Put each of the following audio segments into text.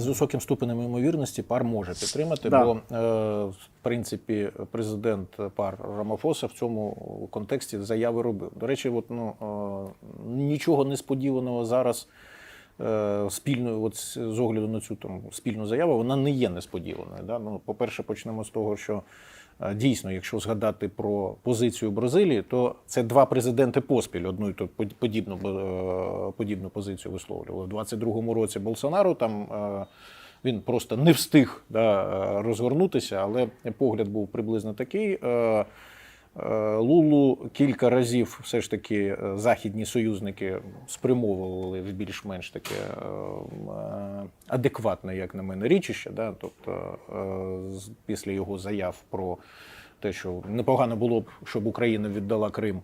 з високим ступенем ймовірності пар може підтримати, Да. бо е, в принципі президент пар Рамафоса в цьому контексті заяви робив. До речі, от, ну, е, нічого несподіваного зараз. е, Спільною, от з огляду на цю там спільну заяву, вона не є несподіваною. Да? Ну, по-перше, почнемо з того, що дійсно, якщо згадати про позицію Бразилії, то це два президенти поспіль одну і ту подібну, е, подібну позицію висловлювали. У 22-му році Болсонару там е, він просто не встиг да, е, розгорнутися, але погляд був приблизно такий. Е, Лулу кілька разів все ж таки е, західні союзники спрямовували в більш-менш таке е, адекватне, як на мене, річище. Да? Тобто, після його заяв про те, що непогано було б, щоб Україна віддала Крим.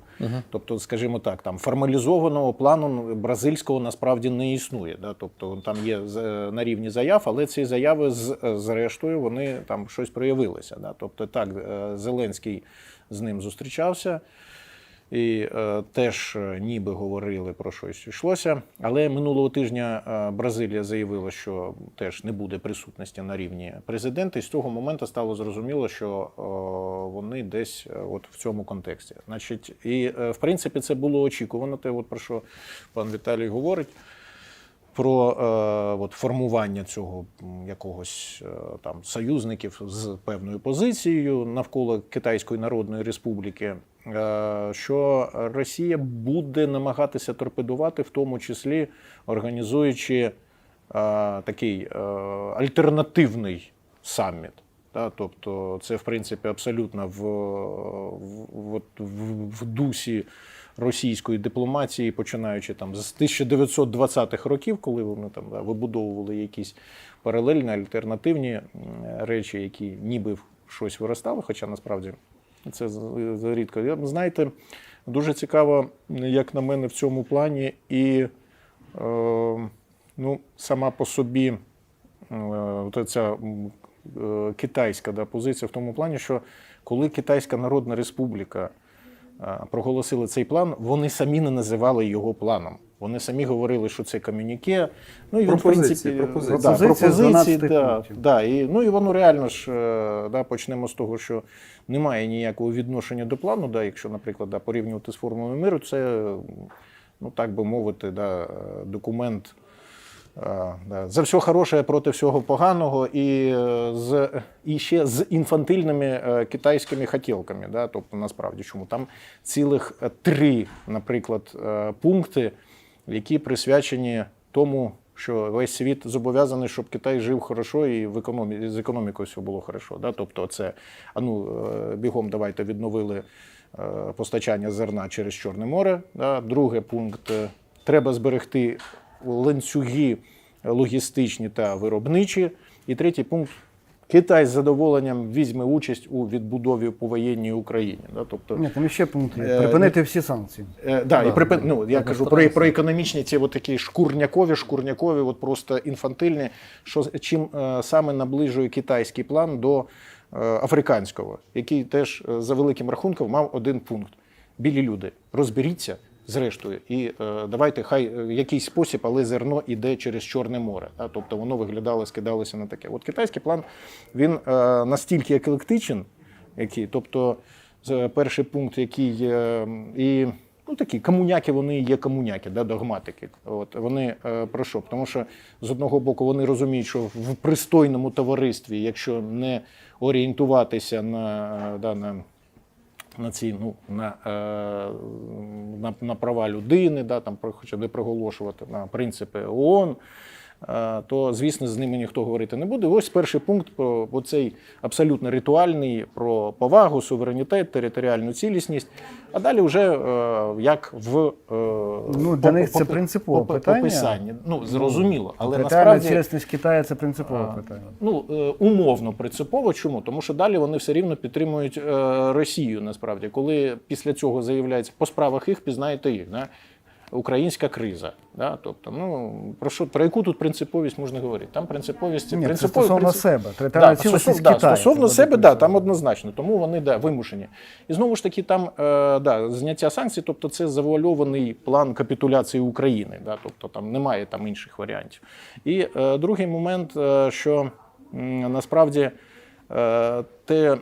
Тобто, скажімо так, там формалізованого плану бразильського насправді не існує. Да? Тобто там є з- на рівні заяв, але ці заяви з зрештою вони там щось проявилися. Да? Тобто, так, е, Зеленський з ним зустрічався. І е, теж е, ніби говорили про щось йшлося. Але минулого тижня е, Бразилія заявила, що теж не буде присутності на рівні президента. І з того моменту стало зрозуміло, що е, вони десь е, от в цьому контексті. Значить, і е, в принципі це було очікувано. Те, от про що пан Віталій говорить. Про е, от, формування цього якогось е, там союзників з певною позицією навколо Китайської Народної Республіки, що Росія буде намагатися торпедувати, в тому числі організуючи е, такий е, альтернативний саміт. Та, тобто це, в принципі, абсолютно в, в, в, в дусі російської дипломатії, починаючи там з 1920-х років, коли вони там да, вибудовували якісь паралельні альтернативні речі, які ніби щось виростали, хоча насправді це рідко. Знаєте, дуже цікаво, як на мене, в цьому плані, і е, ну, сама по собі е, ця е, китайська да, позиція в тому плані, що коли Китайська Народна Республіка е, проголосили цей план, вони самі не називали його планом. Вони самі говорили, що це комюніке. Ну, і він, в принципі, пропозиції. Да, Пропозиції пропозиції, да, да, і, ну і воно реально ж, е, да, почнемо з того, що немає ніякого відношення до плану. Да, якщо, наприклад, да, порівнювати з формулою миру, це, ну так би мовити, да, документ. е, да, За все хороше проти всього поганого, і, е, з, і ще з інфантильними китайськими хотілками. Да, тобто, насправді, чому там цілих три, наприклад, пункти, які присвячені тому, що весь світ зобов'язаний, щоб Китай жив хорошо і в економі... з економікою все було хорошо. Да? Тобто, це а ну, е, бігом давайте відновили е, постачання зерна через Чорне море. Да? Другий пункт е, треба зберегти ланцюги логістичні та виробничі. І третій пункт. Китай з задоволенням візьме участь у відбудові повоєнній Україні. Да? Тобто, Ні, там ще пункт є. Е, Припинити всі санкції. Е, да, і припин... ну, я так кажу про, про економічні ці от такі шкурнякові, шкурнякові, от просто інфантильні, що чим е, саме наближує китайський план до е, африканського, який теж е, за великим рахунком мав один пункт: білі люди, розберіться. Зрештою, і е, давайте хай е, в якийсь спосіб, але зерно іде через Чорне море. Да? Тобто воно виглядало, скидалося на таке. От китайський план він е, настільки еклектичен, який, тобто перший пункт, який е, і ну такі комуняки, вони є комуняки, да, догматики. От вони е, про що? Тому що з одного боку вони розуміють, що в пристойному товаристві, якщо не орієнтуватися на, е, да, на на ці ну на, е, на, на права людини, да, там про- хоча б приголошувати на принципи ООН, то звісно з ними ніхто говорити не буде. Ось перший пункт про цей абсолютно ритуальний про повагу, суверенітет, територіальну цілісність. А далі вже е, як в е, Ну, для них це принципове питання. Описанні. Ну зрозуміло, але насправді цілісність Китаю це принципове питання. Ну, е, умовно принципово. Чому? Тому що далі вони все рівно підтримують е, Росію. Насправді, коли після цього заявляється по справах їх, пізнаєте їх. Да? Українська криза. Да? Тобто, ну про що про яку тут принциповість можна говорити? Там принциповість Ні, це принципові- стосовно принцип- себе. Да, цілісність стосовно, да, Китаю. стосовно себе, да, там однозначно, тому вони да, вимушені. І знову ж таки, там е, да, зняття санкцій, тобто це завуальований план капітуляції України. Да, тобто там немає там інших варіантів. І е, другий момент, е, що м, насправді. Е, Те,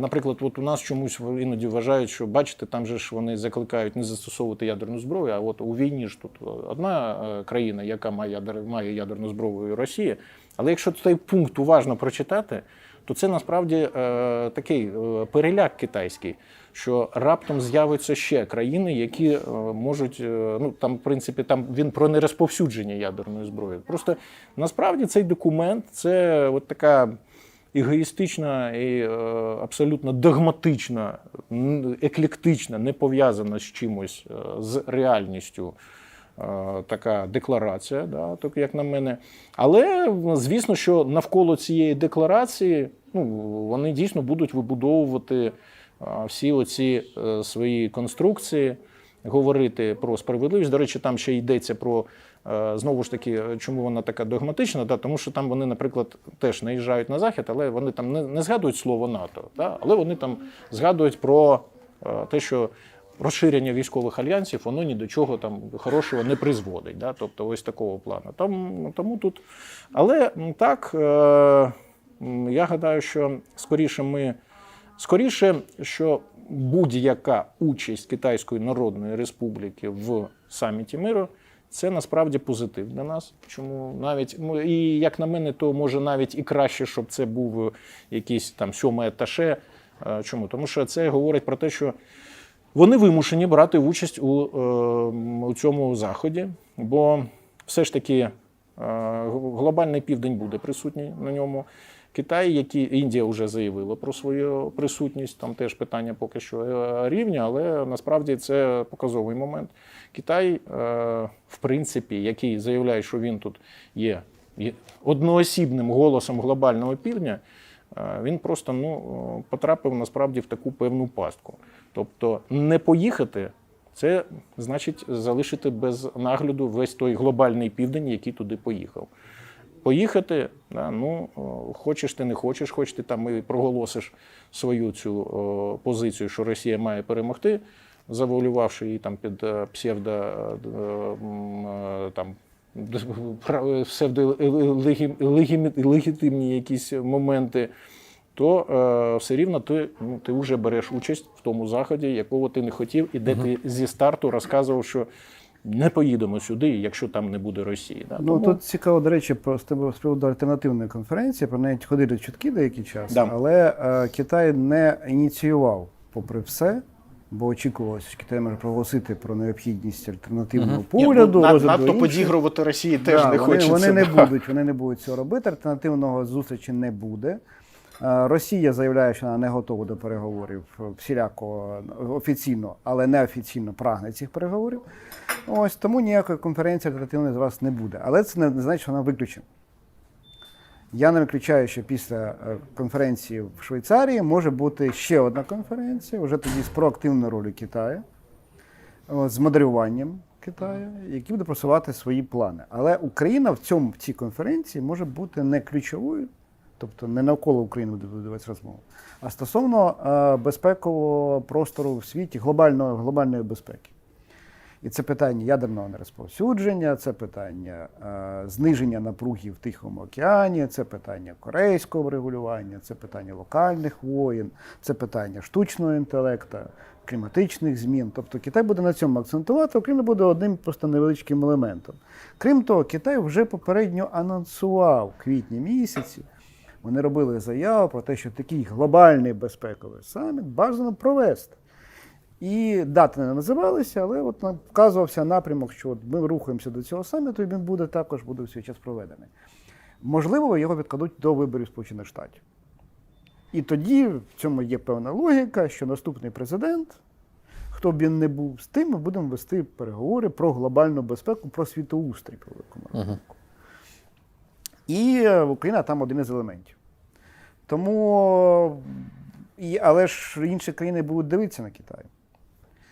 наприклад, от у нас чомусь іноді вважають, що бачите, там же ж вони закликають не застосовувати ядерну зброю. А от у війні ж тут одна е, країна, яка має ядер, має ядерну зброю Росія. Але якщо цей пункт уважно прочитати, то це насправді е, такий е, переляк китайський, що раптом з'являться ще країни, які е, можуть, е, ну там, в принципі, там він про нерозповсюдження ядерної зброї. Просто насправді цей документ це от така егоїстична і е, абсолютно догматична, еклектична, не пов'язана з чимось, е, з реальністю. е, Така декларація, да, так як на мене. Але звісно, що навколо цієї декларації ну, вони дійсно будуть вибудовувати всі оці свої конструкції, говорити про справедливість. До речі, там ще йдеться про знову ж таки, чому вона така догматична, да, тому що там вони, наприклад, теж наїжджають на захід, але вони там не, не згадують слово НАТО, да, але вони там згадують про е, те, що. Розширення військових альянсів, воно ні до чого там хорошого не призводить. Да? Тобто, ось такого плану. Там, тому тут. Але так, е, я гадаю, що скоріше ми скоріше, що будь-яка участь Китайської Народної Республіки в саміті миру. Це насправді позитив для нас. Чому навіть ну, і як на мене, то може навіть і краще, щоб це був якийсь там сьомий аташе. Е, Чому? Тому що це говорить про те, що вони вимушені брати участь у, е, у цьому заході, бо все ж таки е, глобальний південь буде присутній на ньому. Китай, які Індія вже заявила про свою присутність, там теж питання поки що е, рівня, але насправді це показовий момент. Китай, е, в принципі, який заявляє, що він тут є одноосібним голосом глобального півдня, е, він просто ну, потрапив насправді в таку певну пастку. Тобто не поїхати це значить залишити без нагляду весь той глобальний південь, який туди поїхав. Поїхати, да, ну хочеш ти не хочеш, хоч ти там і проголосиш свою цю о, позицію, що Росія має перемогти, завуалювавши її там під е, псевдо е, е, там псевдолегітимні якісь моменти, то е, все рівно ти, ну, ти вже береш участь в тому заході, якого ти не хотів, і де ти зі старту розказував, що не поїдемо сюди, якщо там не буде Росії. Да? Ну Тому- тут цікаво, до речі, про з приводу альтернативної конференції. Про неї ходили чутки деякий час, Да. але е, Китай не ініціював, попри все. Бо очікувалося, що Китай може проголосити про необхідність альтернативного Ні, погляду, ну, розгляду надто подігрувати Росії теж Да, не вони, хочеться. Вони не будуть, вони не будуть цього робити. Альтернативного зустрічі не буде. Е, Росія заявляє, що вона не готова до переговорів всіляко офіційно, але неофіційно прагне цих переговорів. Ось тому ніякої конференції альтернативної з вас не буде. Але це не значить, що вона виключена. Я не виключаю, що після е, конференції в Швейцарії може бути ще одна конференція, вже тоді з проактивною ролью Китаю, з моделюванням Китаю, які буде просувати свої плани. Але Україна в цьому в цій конференції може бути не ключовою, тобто не навколо України буде відбуватися розмова, а стосовно е, безпекового простору в світі, глобальної, глобальної безпеки. І це питання ядерного нерозповсюдження, це питання е, зниження напруги в Тихому океані, це питання корейського регулювання, це питання локальних воєн, це питання штучного інтелекту, кліматичних змін. Тобто Китай буде на цьому акцентувати, Україна буде одним просто невеличким елементом. Крім того, Китай вже попередньо анонсував в квітні місяці. Вони робили заяву про те, що такий глобальний безпековий саміт бажано провести. І дати не називалися, але от нам вказувався напрямок, що от ми рухаємося до цього саміту, і він буде також буде в свій час проведений. Можливо, його відкладуть до виборів Сполучених Штатів. І тоді в цьому є певна логіка, що наступний президент, хто б він не був, з тим ми будемо вести переговори про глобальну безпеку, про світоустрій по великому рахунку. І е, Україна там один із елементів. Тому, і, але ж інші країни будуть дивитися на Китай.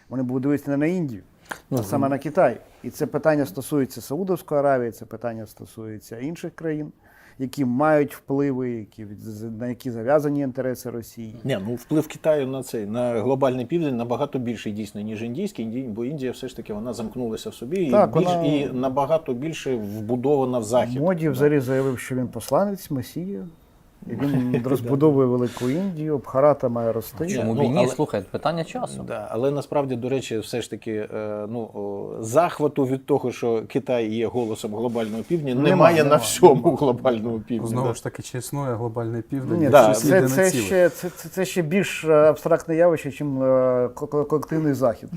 Вони будуть дивитися не на Індію. а саме на Китай. І це питання стосується Саудовської Аравії, це питання стосується інших країн, які мають впливи, які, на які зав'язані інтереси Росії. Ні, ну вплив Китаю на цей на глобальний південь набагато більший дійсно, ніж індійський, Інді- бо Індія все ж таки вона замкнулася в собі Так, і, більш, вона- і набагато більше вбудована в захід. Моді взагалі заявив, що він посланець Месія. І він розбудовує Велику Індію, Бхарата має рости. Чому ну, б і ні? але- Слухай, питання часу. Да, але насправді, до речі, все ж таки, е, ну о, захвату від того, що Китай є голосом глобального півдня, Нема, немає на всьому глобальному півдні. Знову да. ж таки, чи існує глобальний південь? Ні, Да, це, це, ще, це, це, ще більш е, абстрактне явище, ніж колективний захід.